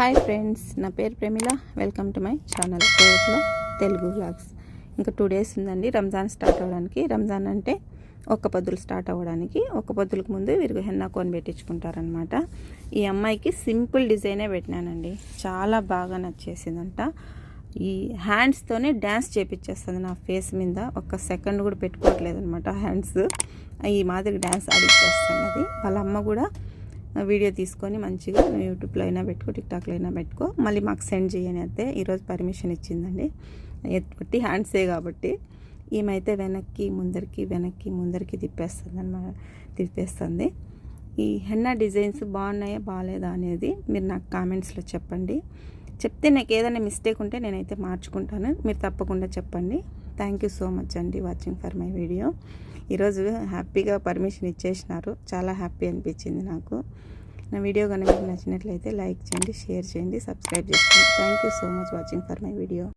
Hi friends నా పేరు Pramila welcome to my channel కోట్లో తెలుగు వ్లాగ్స్ ఇంకా టూ డేస్ ఉందండి రంజాన్ స్టార్ట్ అవ్వడానికి రంజాన్ అంటే ఒక్క పొద్దులు స్టార్ట్ అవ్వడానికి. ఒక్క పొద్దులకు ముందు వీరికి హెన్నా కోన్ పెట్టించుకుంటారనమాట ఈ అమ్మాయికి సింపుల్ డిజైనే పెట్టినానండి. చాలా బాగా నచ్చేసిందంట. ఈ హ్యాండ్స్తోనే డ్యాన్స్ చేపించేస్తుంది నా ఫేస్ మీద. ఒక్క సెకండ్ కూడా పెట్టుకోవట్లేదు అనమాట హ్యాండ్స్ ఈ మాదిరి డ్యాన్స్ ఆడిచ్చేస్తున్నది. వాళ్ళ అమ్మ కూడా వీడియో తీసుకొని మంచిగా యూట్యూబ్లో అయినా పెట్టుకో టిక్టాక్లో అయినా పెట్టుకో. మళ్ళీ మాకు సెండ్ చేయని అయితే ఈరోజు పర్మిషన్ ఇచ్చిందండి. ఎత్తి హ్యాండ్సే కాబట్టి ఈమెయితే వెనక్కి ముందరికి వెనక్కి ముందరికి తిప్పేస్తుంది అనమాట తిప్పేస్తుంది. ఈ హెన్నా డిజైన్స్ బాగున్నాయా బాగాలేదా అనేది మీరు నాకు కామెంట్స్లో చెప్పండి. చెప్తే నాకు ఏదైనా మిస్టేక్ ఉంటే నేనైతే మార్చుకుంటాను. మీరు తప్పకుండా చెప్పండి. థ్యాంక్ యూ సో మచ్ అండి వాచింగ్ ఫర్ మై వీడియో. ఈరోజు హ్యాపీగా పర్మిషన్ ఇచ్చేసినారు. చాలా హ్యాపీ అనిపించింది నాకు. నా వీడియో కనుక మీకు నచ్చినట్లయితే లైక్ చేయండి షేర్ చేయండి సబ్స్క్రైబ్ చేసుకోండి. Thank you so much watching for my video.